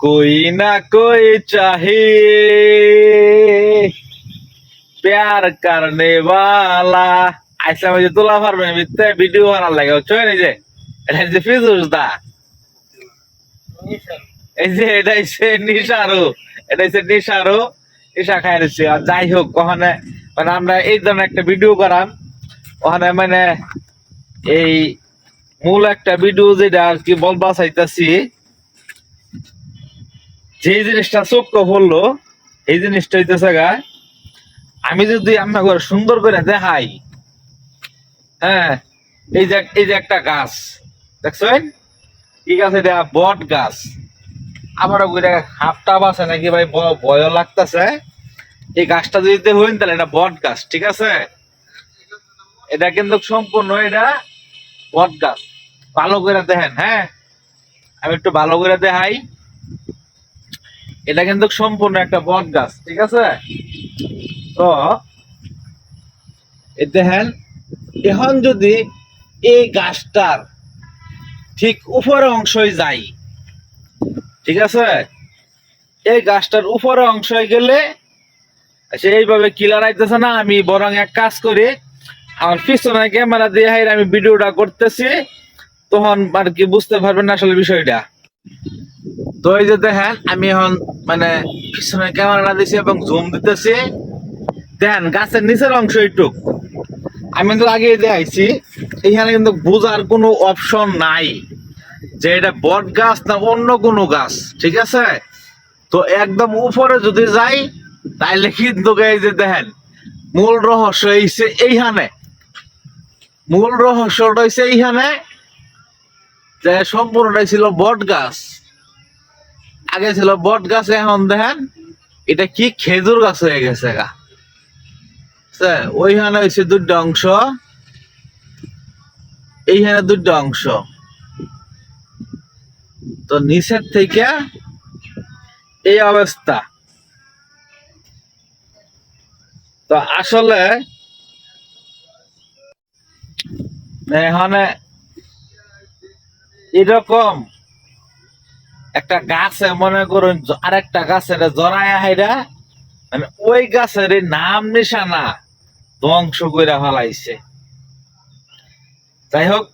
कोई ना कोई चाहिए प्यार करने वाला আইসা মাঝে তোলা পারবে মিথ্যে ভিডিও বানার লাগে চয় না যে এটা যে ফিজুস দা এই যে এটা হচ্ছে নিশারো এটা হচ্ছে নিশারো নিশা খাই নিচ্ছি আর যাই হোক ওখানে মানে আমরা এই ধরনের একটা ভিডিও করাম ওখানে মানে এই মূল একটা ভিডিও যেটা আর কি বলবা চাইতাছি যে জিনিসটা চোখ পড়ল, এই জিনিসটা হইতেছে গা, আমি যদি আপনার ঘরে সুন্দর করে দেখাই হ্যাঁ এই যে এই যে একটা গাছ, দেখছেন? কি গাছ এটা? বট গাছ। আমার হাফটাপ আছে নাকি ভাই? ভয় লাগতেছে। এই গাছটা যদি হইন তাহলে এটা বট গাছ, ঠিক আছে? এটা কিন্তু সম্পূর্ণ এটা বট গাছ। ভালো করে দেখেন হ্যাঁ? আমি একটু ভালো করে দেখাই। এটা কিন্তু সম্পূর্ণ একটা বট গাছ, ঠিক আছে? তো দেখেন, এখন যদি এই গাছটার ঠিক উপরে অংশই যাই, ঠিক আছে? এই গাছটার উপরে অংশ গেলে সে এইভাবে কিলার আইতেছে না, আমি বরং এক কাজ করি, আমার পিছনে ক্যামেরা দিয়ে আমি ভিডিওটা করতেছি, তখন আর কি বুঝতে পারবেন আসলে বিষয়টা। তো এই যে দেখেন, আমি এখন মানে পিছনে ক্যামেরাটা দিছি এবং জুম দিতেছি। দেখেন, গাছের নিচের অংশ এইটুক। আমি কিন্তু আগে দেখাইছি এখানে কিন্তু বোঝার কোনো অপশন নাই যে এটা বট গাছ না অন্য কোনো গাছ, ঠিক আছে? তো একদম উপরে যদি যাই, তাইলে কিন্তু এই যে দেখেন, মূল রহস্য হইছে এইখানে। মূল রহস্যটা হইছে এইখানে যে সম্পূর্ণটাই ছিল বট গাছ। আগে ছিল বট গাছ, এখন দেখেন, এটা কি খেজুর গাছ হয়ে গেছে গা? ওইখানে হয়েছে দুটো অংশ। এইখানে দুটো অংশ। তো নিচের থেকে এই অবস্থা। তো আসলে এখানে এরকম একটা গাছে মনে করুন জ- আরেকটা গাছের জড়ায় হাইরা মানে ওই গাছের নাম নিশানা ধ্বংস করে ফেলাইছে। যাই হোক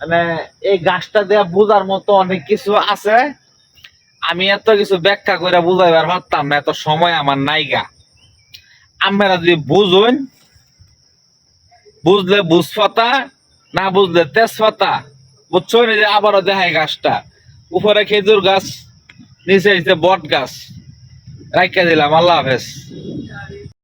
মানে এই গাছটা দেয়া বোঝার মতো অনেক কিছু আছে। আমি এত কিছু ব্যাখ্যা করে বুঝাইবার পারতাম না, এত সময় আমার নাইগা। আমরা যদি বুঝুন, বুঝলে বুঝফতা, না বুঝলে তেজপাতা বুঝছ আবারও দেখায় গাছটা। উপরে খেজুর গাছ নিচে বট গাছ। রাখা দিলাম আল্লাহ হাফেজ।